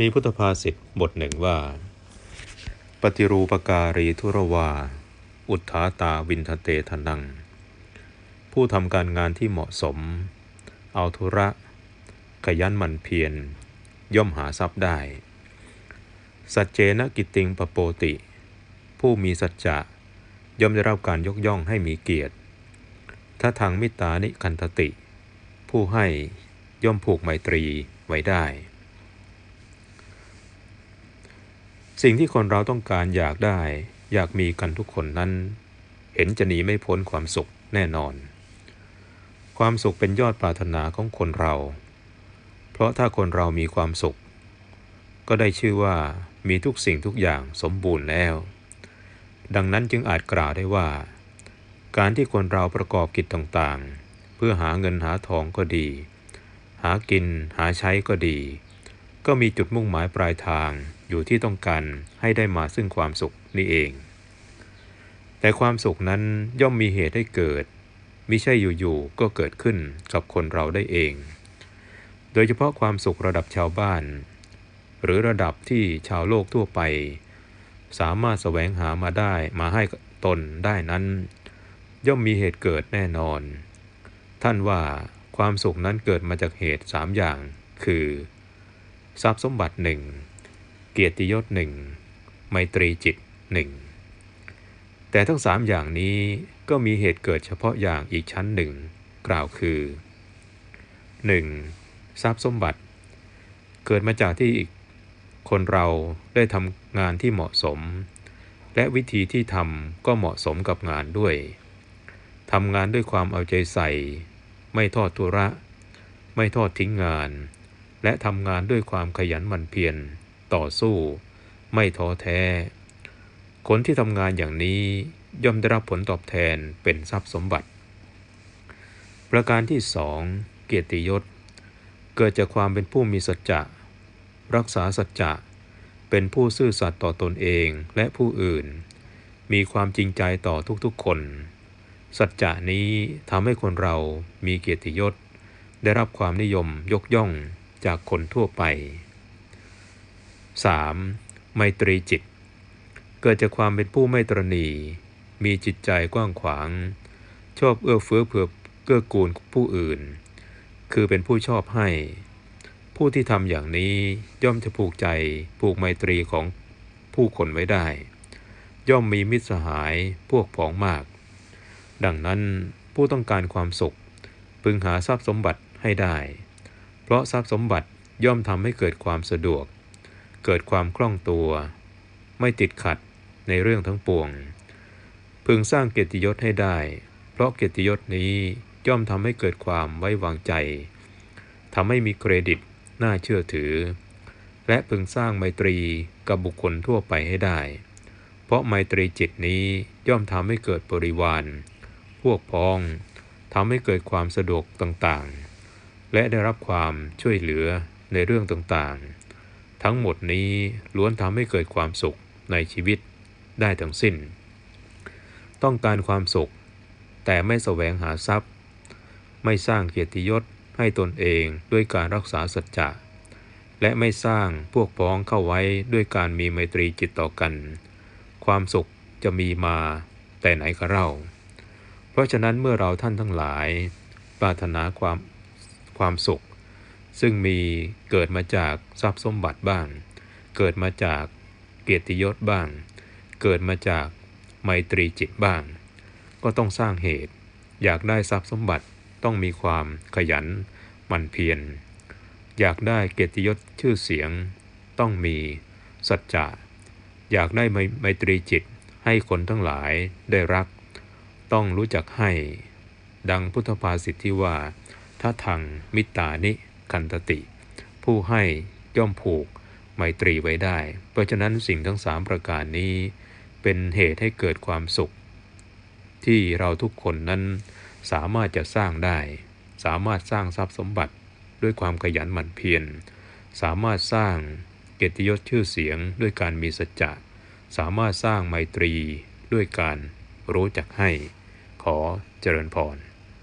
มีพุทธภาษิตบทหนึ่งว่า ปฏิรูปการีทุรวา อุทธาตาวินทเตทนัง ผู้ทำการงานที่เหมาะสม เอาธุระ ขยันหมั่นเพียร ย่อมหาทรัพย์ได้ สัจเจนกิตติงปโปติ ผู้มีสัจจะย่อมได้รับการยกย่องให้มีเกียรติถ้าทางมิตานิคันทติ ผู้ให้ย่อมผูกไมตรีไว้ได้ สิ่งที่คนเราต้องการอยากได้ อยากมีกันทุกคนนั้น เห็นจะหนีไม่พ้นความสุขแน่นอน ความสุขเป็นยอดปรารถนาของคนเรา เพราะถ้าคนเรามีความสุข ก็ได้ชื่อว่ามีทุกสิ่งทุกอย่างสมบูรณ์แล้ว ดังนั้นจึงอาจกล่าวได้ว่า การที่คนเราประกอบกิจต่างๆ เพื่อหาเงินหาทองก็ดี หากินหาใช้ก็ดี ก็มีจุดมุ่งหมายปลายทางอยู่ที่ต้องการให้ได้มาซึ่งความสุขนี่เอง แต่ความสุขนั้นย่อมมีเหตุให้เกิดมิใช่อยู่ๆก็เกิดขึ้นกับคนเราได้เอง โดยเฉพาะความสุขระดับชาวบ้าน หรือระดับที่ชาวโลกทั่วไป สามารถแสวงหามาได้มาให้ตนได้นั้น ย่อมมีเหตุเกิดแน่นอน ท่านว่าความสุขนั้นเกิดมาจากเหตุสามอย่าง คือ ทรัพย์สมบัติหนึ่งเกียรติยศหนึ่งไมตรีจิตหนึ่งแต่ทั้งสามอย่างนี้ก็มีเหตุเกิดเฉพาะอย่างอีกชั้นหนึ่ง กล่าวคือ 1. ทรัพย์สมบัติ เกิดมาจากที่คนเราได้ทำงานที่เหมาะสม และวิธีที่ทำก็เหมาะสมกับงานด้วยทำงานด้วยความเอาใจใส่ ไม่ทอดทุระ ไม่ทอดทิ้งงาน และทำงานด้วยความขยันหมั่นเพียรต่อสู้ ไม่ท้อแท้ คนที่ทำงานอย่างนี้ย่อมได้รับผลตอบแทนเป็นทรัพย์สมบัติ ประการที่สองเกียรติยศ เกิดจากความเป็นผู้มีสัจจะ รักษาสัจจะ เป็นผู้ซื่อสัตย์ต่อตนเองและผู้อื่น มีความจริงใจต่อทุกๆคน สัจจะนี้ทำให้คนเรามีเกียรติยศ ได้รับความนิยมยกย่อง จากคนทั่วไป 3. ไมตรีจิต เกิดจากความเป็นผู้ไม่ตรณี มีจิตใจกว้างขวาง ชอบเอื้อเฟื้อเผื่อเกื้อกูลผู้อื่น คือเป็นผู้ชอบให้ ผู้ที่ทำอย่างนี้ย่อมจะผูกใจผูกไมตรีของผู้คนไว้ได้ ย่อมมีมิตรสหายพวกพ้องมาก ดังนั้นผู้ต้องการความสุข พึงหาทรัพย์สมบัติให้ได้ ราะทรัพย์สมบัติย่อมทำให้เกิดความสะดวก เกิดความคล่องตัว ไม่ติดขัดในเรื่องทั้งปวง พึงสร้างเกียรติยศให้ได้ เพราะเกียรติยศนี้ย่อมทำให้เกิดความไว้วางใจทำให้มีเครดิตน่าเชื่อถือ และพึงสร้างไมตรีกับบุคคลทั่วไปให้ได้ เพราะไมตรีจิตนี้ย่อมทำให้เกิดบริวาร พวกพ้องทำให้เกิดความสะดวกต่างๆ และได้รับความช่วยเหลือในเรื่องต่างๆ ทั้งหมดนี้ล้วนทำให้เกิดความสุขในชีวิตได้ทั้งสิ้น ต้องการความสุข แต่ไม่แสวงหาทรัพย์ ไม่สร้างเกียรติยศให้ตนเองด้วยการรักษาสัจจะและไม่สร้างพวกพ้องเข้าไว้ด้วยการมีไมตรีจิตต่อกัน ความสุขจะมีมาแต่ไหนก็เล่า เพราะฉะนั้นเมื่อเราท่านทั้งหลาย ปรารถนาความ ความสุข ซึ่งมีเกิดมาจากทรัพย์สมบัติบ้าง เกิดมาจากเกียรติยศบ้าง เกิดมาจากไมตรีจิตบ้าง ก็ต้องสร้างเหตุ อยากได้ทรัพย์สมบัติต้องมีความขยันหมั่นเพียรอยากได้เกียรติยศชื่อเสียง ต้องมีสัจจะอยากได้ไมตรีจิตให้คนทั้งหลายได้รัก ต้องรู้จักให้ ดังพุทธภาษิตที่ว่า ทางมิตานิคันตติ ผู้ให้ย่อมผูกไมตรีไว้ได้ เพราะฉะนั้นสิ่งทั้งสามประการนี้เป็นเหตุให้เกิดความสุข ที่เราทุกคนนั้นสามารถจะสร้างได้ สามารถสร้างทรัพย์สมบัติด้วยความขยันหมั่นเพียร สามารถสร้างเกียรติยศชื่อเสียงด้วยการมีสัจจะ สามารถสร้างไมตรีด้วยการรู้จักให้ ขอเจริญพร